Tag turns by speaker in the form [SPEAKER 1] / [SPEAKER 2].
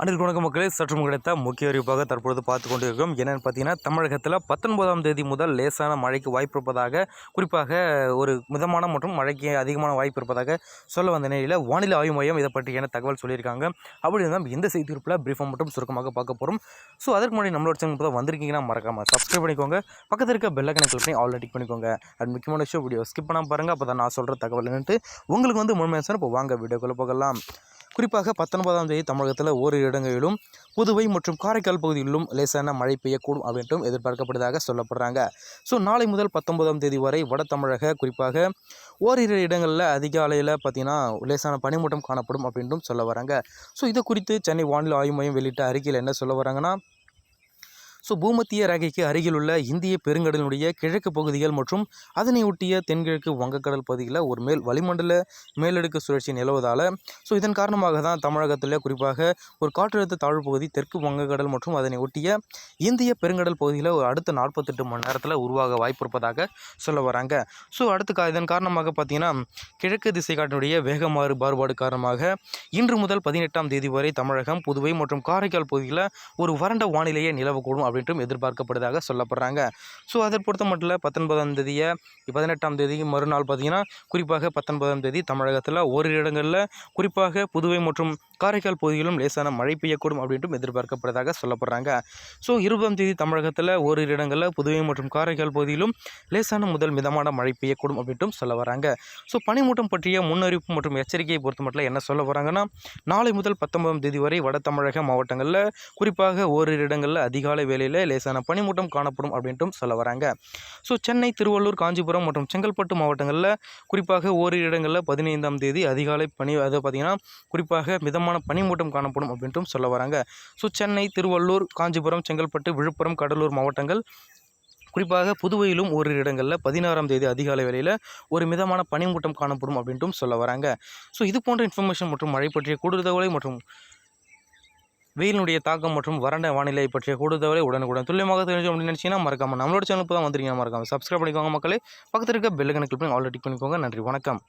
[SPEAKER 1] அனைத்து வணக்க மக்களே. சற்றும் கிடைத்த முக்கிய அறிவிப்பாக தற்பொழுது பார்த்து கொண்டிருக்கிறோம். என்னென்னு பார்த்தீங்கன்னா தமிழகத்தில் பத்தொன்பதாம் தேதி முதல் லேசான மழைக்கு வாய்ப்பு இருப்பதாக குறிப்பாக ஒரு மிதமான மற்றும் மழைக்கு அதிகமான வாய்ப்பு இருப்பதாக சொல்ல வந்த நிலையில் வானிலை ஆய்வு மையம் இதை பற்றியான தகவல் சொல்லியிருக்காங்க? அப்படி இருந்தால் இந்த செய்தி குறிப்பில் பிரீஃபாக மட்டும் சுருக்கமாக பார்க்க போகிறோம் ஸோ அதற்கு முன்னாடி நம்மளோட சேனல் இப்போ வந்திருக்கீங்கன்னா மறக்காமல் சப்ஸ்கிரைப் பண்ணிக்கோங்க. பக்கத்தில் இருக்க பெல்ல ஐக்கனை பண்ணி ஆல் டிக் பண்ணிக்கோங்க. அண்ட் முக்கியமான விஷயம். வீடியோ ஸ்கிப் பண்ணால் பாருங்கள் அப்போ தான் நான் சொல்கிற தகவல் உங்களுக்கு வந்து முழுமையாக சார் இப்போ வாங்க வீடியோக்குள்ளே போகலாம். குறிப்பாக பத்தொன்பதாம் தேதி தமிழகத்தில் ஓரிரு இடங்களிலும் புதுவை மற்றும் காரைக்கால் பகுதிகளிலும் லேசான மழை பெய்யக்கூடும் அப்படின்ட்டும் எதிர்பார்க்கப்படுவதாக சொல்லப்படுறாங்க. ஸோ நாளை முதல் பத்தொன்பதாம் தேதி வரை வட தமிழக குறிப்பாக ஓரிரு இடங்களில் அதிகாலையில் பார்த்தீங்கன்னா லேசான பனிமூட்டம் காணப்படும் அப்படின்ட்டும் சொல்ல வராங்க. ஸோ இது குறித்து சென்னை வானிலை ஆய்வு மையம் வெளியிட்ட அறிக்கையில் என்ன சொல்ல வராங்கன்னா ஸோ பூமத்திய ரேகைக்கு அருகிலுள்ள இந்திய பெருங்கடலினுடைய கிழக்கு பகுதிகள் மற்றும் அதனை ஒட்டிய தென்கிழக்கு வங்கக்கடல் பகுதியில் ஒரு மேல் வளிமண்டல மேலடுக்கு சுழற்சி நிலவுவதால் ஸோ இதன் காரணமாக தான் தமிழகத்தில் குறிப்பாக ஒரு காற்றழுத்த தாழ்வு பகுதி தெற்கு வங்கக்கடல் மற்றும் அதனை ஒட்டிய இந்திய பெருங்கடல் பகுதியில் ஒரு அடுத்த நாற்பத்தெட்டு மணி நேரத்தில் உருவாக வாய்ப்பு இருப்பதாக சொல்ல வராங்க. ஸோ அடுத்து கா இதன் காரணமாக பார்த்தீங்கன்னா கிழக்கு திசை காட்டினுடைய வேக மாறு மாறுபாடு காரணமாக இன்று முதல் பதினெட்டாம் தேதி வரை தமிழகம் புதுவை மற்றும் காரைக்கால் பகுதியில் ஒரு வறண்ட வானிலையை நிலவக்கூடும் அப்படின்ட்டும் எதிர்பார்க்கப்படுவதாக சொல்லப்படுறாங்க. ஸோ அதை பொறுத்த மட்டும் பத்தொன்பதாம் தேதியை பதினெட்டாம் தேதி மறுநாள் பார்த்தீங்கன்னா குறிப்பாக பத்தொன்பதாம் தேதி தமிழகத்தில் ஓரிரு இடங்களில் குறிப்பாக புதுவை மற்றும் காரைக்கால் பகுதியிலும் லேசான மழை பெய்யக்கூடும் அப்படின்ட்டும் எதிர்பார்க்கப்படுவதாக சொல்லப்படுறாங்க. ஸோ இருபதாம் தேதி தமிழகத்தில் ஓரிரு இடங்களில் புதுவை மற்றும் காரைக்கால் பகுதியிலும் லேசான முதல் மிதமான மழை பெய்யக்கூடும் அப்படின்ட்டும் சொல்ல வராங்க. ஸோ பனிமூட்டம் பற்றிய முன்னறிவிப்பு மற்றும் எச்சரிக்கையை பொறுத்த மட்டும் என்ன சொல்ல வராங்கன்னா நாளை முதல் பத்தொன்பதாம் தேதி வரை வட தமிழக மாவட்டங்களில் குறிப்பாக ஓரிரு இடங்களில் அதிகாலை வேளையில் லேசான பனிமூட்டம் காணப்படும் அப்படின்ட்டும் சொல்ல வராங்க. ஸோ சென்னை திருவள்ளூர் காஞ்சிபுரம் மற்றும் செங்கல்பட்டு மாவட்டங்களில் குறிப்பாக ஓரிரு இடங்களில் பதினைந்தாம் தேதி அதிகாலை பனி அதை பார்த்திங்கன்னா குறிப்பாக மிதமான பனிமூட்டம் காணப்படும் அப்படின்ட்டும் சொல்ல வராங்க. ஸோ சென்னை திருவள்ளூர் காஞ்சிபுரம் செங்கல்பட்டு விழுப்புரம் கடலூர் மாவட்டங்கள் குறிப்பாக புதுவையிலும் ஒரு இடங்களில் பதினாறாம் தேதி அதிகாலை வேளையில் ஒரு மிதமான பனிமூட்டம் காணப்படும் அப்படின்ட்டும் சொல்ல வராங்க. ஸோ இது போன்ற இன்ஃபர்மேஷன் மற்றும் மழை பற்றிய கூடுதலை மற்றும் வெயிலினுடைய தாக்கம் மற்றும் வறண்ட வானிலை பற்றிய கூடுதவரை உடனுக்குடன் துல்லியமாக தெரிஞ்சு அப்படின்னு நினச்சிங்கன்னா மறக்காமல் நம்மளோட சேனலுக்கு தான் வந்துருக்கீங்க மறக்காமல் சப்ஸ்கிரைப் பண்ணிக்கோங்க மக்களே. பக்கத்தில் இருக்க பெல்லுக்கனை கிளிக் பண்ணி ஆல்ரெடி பண்ணிக்கோங்க. நன்றி வணக்கம்.